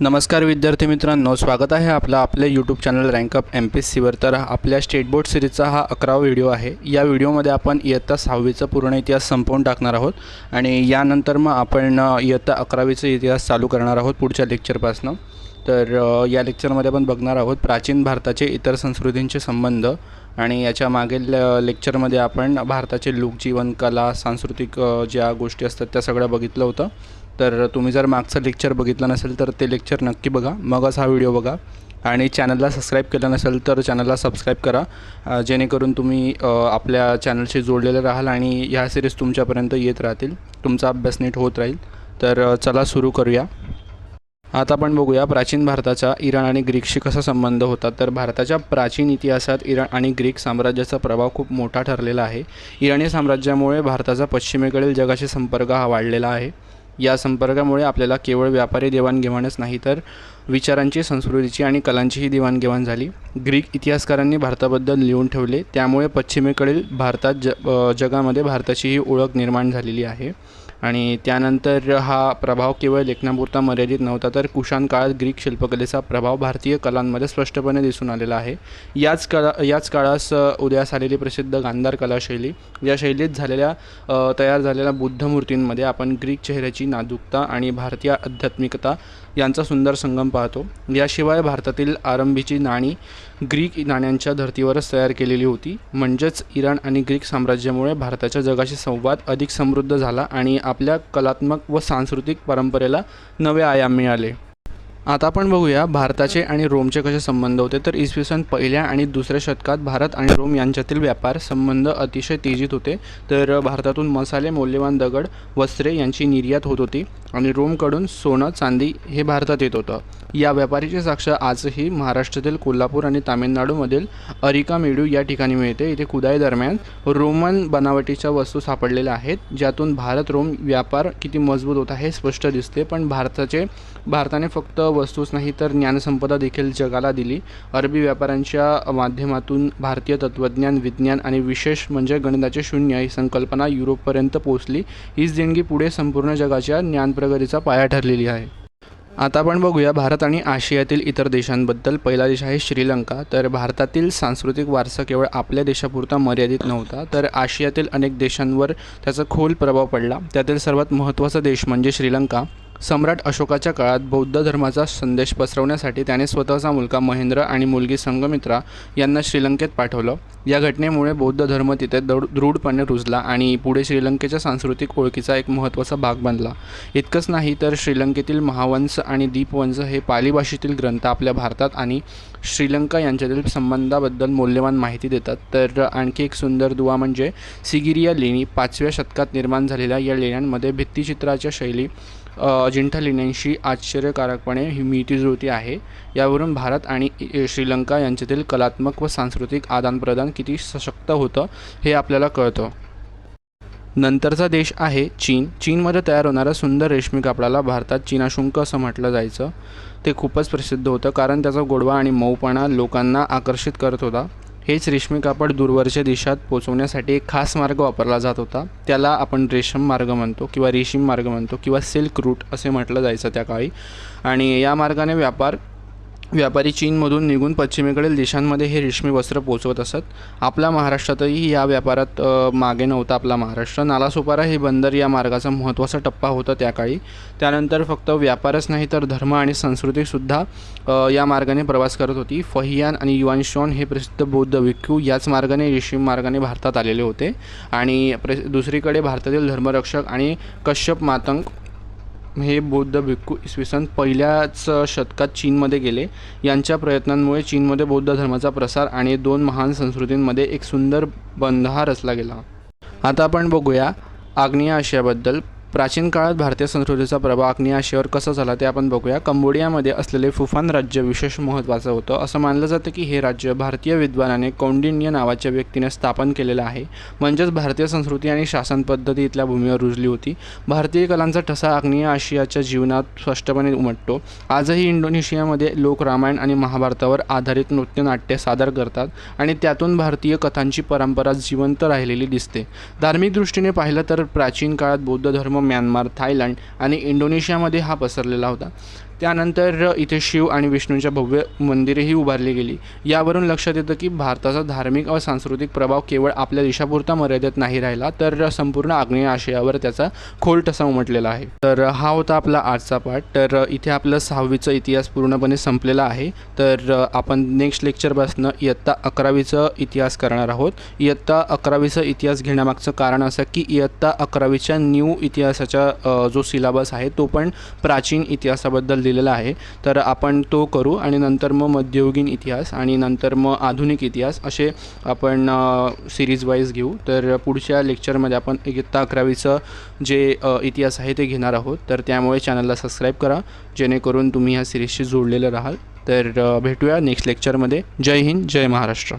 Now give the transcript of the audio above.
नमस्कार विद्यार्थी मित्रांनो स्वागत आहे आपलं आपल्या YouTube channel rank up M P S सीवर तर आपल्या स्टेट बोर्ड सिरीजचा हा अकरावा व्हिडिओ आहे. या व्हिडिओमध्ये आपण इयत्ता सहावीचा पूर्ण इतिहास संपवून टाकणार आहोत आणि यानंतर मग आपण इयत्ता अकरावीचा इतिहास चालू करणार आहोत पुढच्या लेक्चरपासनं तर या लेक्चरमध्ये आपण बघणार आहोत प्राचीन भारताचे इतर संस्कृतींचे संबंध आणि याच्या मागील लेक्चरमध्ये आपण भारताचे लोकजीवन कला सांस्कृतिक ज्या गोष्टी असतात त्या सगळ्या बघितलं होतं. तर तुम्ही जर मागचं लेक्चर बघितलं नसेल तर ते लेक्चर नक्की बघा. मगच हा व्हिडिओ बघा. आणि चॅनलला सबस्क्राईब केलं नसेल तर चॅनलला सबस्क्राईब करा. जेणेकरून तुम्ही आपल्या चॅनलशी जोडलेले राहाल आणि ह्या सिरीज तुमच्यापर्यंत येत राहतील. तुमचा अभ्यास नीट होत राहील. तर चला सुरू करूया. आता आपण बघूया प्राचीन भारताचा इराण आणि ग्रीकशी कसा संबंध होता. तर भारताच्या प्राचीन इतिहासात इराण आणि ग्रीक साम्राज्याचा प्रभाव खूप मोठा ठरलेला आहे. इराणी साम्राज्यामुळे भारताचा पश्चिमेकडील जगाशी संपर्क हा वाढलेला आहे. या संपर्कामुळे आपल्याला केवळ व्यापारी देवाणघेवाणच नाही तर विचारांची संस्कृतीची आणि कलांचीही देवाणघेवाण झाली. ग्रीक इतिहासकारांनी भारताबद्दल लिहून ठेवले त्यामुळे पश्चिमेकडील भारतात ज जगामध्ये भारताची ही ओळख निर्माण झालेली आहे. आणि त्यानंतर हा प्रभाव केवळ लेखनापुरता मर्यादित नव्हता तर कुशाण काळात ग्रीक शिल्पकलेचा प्रभाव भारतीय कलांमध्ये स्पष्टपणे दिसून आलेला आहे. याच कला याच काळास उदयास आलेली प्रसिद्ध गांधार कलाशैली या शैलीत झालेल्या तयार झालेल्या बुद्ध मूर्तींमध्ये आपण ग्रीक चेहऱ्याची नाजूकता आणि भारतीय आध्यात्मिकता यांचा सुंदर संगम पाहतो. याशिवाय भारतातील आरंभीची नाणी ग्रीक नाण्यांच्या धर्तीवरच तयार केलेली होती. म्हणजेच इराण आणि ग्रीक साम्राज्यामुळे भारताच्या जगाशी संवाद अधिक समृद्ध झाला आणि आपल्या कलात्मक व सांस्कृतिक परंपरेला नवे आयाम मिळाले. आता आपण बघूया भारताचे आणि रोमचे कसे संबंध होते. तर इसवी सन पहिल्या आणि दुसऱ्या शतकात भारत आणि रोम यांच्यातील व्यापार संबंध अतिशय तेजीत होते. तर भारतातून मसाले मौल्यवान दगड वस्त्रे यांची निर्यात होत होती आणि रोमकडून सोनं चांदी हे भारतात येत होतं. या व्यापारीची साक्ष आजही महाराष्ट्रातील कोल्हापूर आणि तामिळनाडूमधील अरिकामेडू या ठिकाणी मिळते. इथे खुदाई दरम्यान रोमन बनावटीच्या वस्तू सापडलेल्या आहेत ज्यातून भारत रोम व्यापार किती मजबूत होता हे स्पष्ट दिसते. पण भारताचे भारताने फक्त वस्तूच नाही तर ज्ञानसंपदा देखील जगाला दिली. अरबी व्यापाऱ्यांच्या माध्यमातून भारतीय तत्त्वज्ञान विज्ञान आणि विशेष म्हणजे गणिताचे शून्य ही संकल्पना युरोपपर्यंत पोहोचली. हीच देणगी पुढे संपूर्ण जगाच्या ज्ञानप्रगतीचा पाया ठरलेली आहे. आता आपण बघूया भारत आणि आशियातील इतर देशांबद्दल. पहिला देश आहे श्रीलंका. तर भारतातील सांस्कृतिक वारसा केवळ आपल्या देशापुरता मर्यादित नव्हता तर आशियातील अनेक देशांवर त्याचा खोल प्रभाव पडला. त्यातील सर्वात महत्त्वाचा देश म्हणजे श्रीलंका. सम्राट अशोकाच्या काळात बौद्ध धर्माचा संदेश पसरवण्यासाठी त्याने स्वतःचा मुलगा महेंद्र आणि मुलगी संगमित्रा यांना श्रीलंकेत पाठवलं. या घटनेमुळे बौद्ध धर्म तिथे दृढ दृढपणे रुजला आणि पुढे श्रीलंकेच्या सांस्कृतिक ओळखीचा एक महत्त्वाचा भाग बनला. इतकंच नाही तर श्रीलंकेतील महावंश आणि दीपवंश हे पाली भाषेतील ग्रंथ आपल्या भारतात आणि श्रीलंका यांच्यातील संबंधाबद्दल मौल्यवान माहिती देतात. तर आणखी एक सुंदर दुवा म्हणजे सिगिरिया लेणी पाचव्या शतकात निर्माण झालेल्या या लेण्यांमध्ये भित्तिचित्राच्या शैली अजिंठा लेण्यांशी आश्चर्यकारकपणे ही मिळती जुळती आहे. यावरून भारत आणि श्रीलंका यांच्यातील कलात्मक व सांस्कृतिक आदानप्रदान किती सशक्त होतं हे आपल्याला कळतं. नंतरचा देश आहे चीन. चीनमध्ये तयार होणाऱ्या सुंदर रेशमी कापडाला भारतात चीनाशुंक असं म्हटलं जायचं. ते खूपच प्रसिद्ध होतं कारण त्याचा गोडवा आणि मऊपणा लोकांना आकर्षित करत होता. हेच रेशमी कापड दूरवरच्या देशात पोचवण्यासाठी एक खास मार्ग वापरला जात होता. त्याला आपण रेशम मार्ग म्हणतो किंवा रेशीम मार्ग म्हणतो किंवा सिल्क रूट असे म्हटलं जायचं त्या काळी. आणि या मार्गाने व्यापार व्यापारी चीनमधून निघून पश्चिमेकडील देशांमध्ये हे रेशमी वस्त्र पोचवत असत. आपल्या महाराष्ट्रातही या व्यापारात मागे नव्हता आपला महाराष्ट्र. नालासोपारा हे बंदर या मार्गाचा महत्त्वाचा टप्पा होता त्या काळी. त्यानंतर फक्त व्यापारच नाही तर धर्म आणि संस्कृतीसुद्धा या मार्गाने प्रवास करत होती. फहियान आणि युवानशॉन हे प्रसिद्ध बौद्ध भिक्खू याच मार्गाने रेशीम मार्गाने भारतात आलेले होते. आणि प्र दुसरीकडे भारतातील धर्मरक्षक आणि कश्यप मातंग हे बौद्ध भिक्खू इसवी सन पहिल्याच शतकात चीनमध्ये गेले. यांच्या प्रयत्नांमुळे चीनमध्ये बौद्ध धर्माचा प्रसार आणि दोन महान संस्कृतींमध्ये एक सुंदर बंध रचला गेला. आता आपण बघूया आग्नेय आशियाबद्दल. प्राचीन काळात भारतीय संस्कृतीचा प्रभाव आग्नेय आशियावर कसा झाला ते आपण बघूया. कंबोडियामध्ये असलेले फुफान राज्य विशेष महत्त्वाचं होतं. असं मानलं जातं की हे राज्य भारतीय विद्वानाने कौंडिन्य नावाच्या व्यक्तीने स्थापन केलेलं आहे. म्हणजेच भारतीय संस्कृती आणि शासन पद्धती इथल्या भूमीवर रुजली होती. भारतीय कलांचा ठसा आग्नेय आशियाच्या जीवनात स्पष्टपणे उमटतो. आजही इंडोनेशियामध्ये लोक रामायण आणि महाभारतावर आधारित नृत्यनाट्य सादर करतात आणि त्यातून भारतीय कथांची परंपरा जिवंत राहिलेली दिसते. धार्मिक दृष्टीने पाहिलं तर प्राचीन काळात बौद्ध धर्म म्यानमार थायलंड आणि इंडोनेशियामध्ये हा पसरलेला होता. त्यानंतर इथे शिव आणि विष्णूंच्या भव्य मंदिरेही उभारली गेली. यावरून लक्षात येतं की भारताचा धार्मिक व सांस्कृतिक प्रभाव केवळ आपल्या देशापुरता मर्यादित नाही राहिला तर संपूर्ण आग्नेय आशियावर त्याचा खोल ठसा उमटलेला आहे. तर हा होता आपला आजचा पाठ. तर इथे आपलं सहावीचा इतिहास पूर्णपणे संपलेला आहे. तर आपण नेक्स्ट लेक्चरपासनं इयत्ता अकरावीचं इतिहास करणार आहोत. इयत्ता अकरावीचा इतिहास घेण्यामागचं कारण असं की इयत्ता अकरावीच्या न्यू इतिहासाचा जो सिलेबस आहे तो पण प्राचीन इतिहासाबद्दल दिलेला आहे. तर आपण तो करू आणि नंतर मग मध्ययुगीन इतिहास आणि नंतर मग आधुनिक इतिहास असे आपण सिरीज वाईज घेऊ. तर पुढच्या लेक्चरमध्ये आपण इयत्ता अकरावीचं जे इतिहास आहे ते घेणार आहोत. तर त्यामुळे चॅनलला सबस्क्राईब करा. जेणेकरून तुम्ही ह्या सिरीजशी जोडलेलं राहाल. तर भेटूया नेक्स्ट लेक्चरमध्ये जय हिंद जय महाराष्ट्र.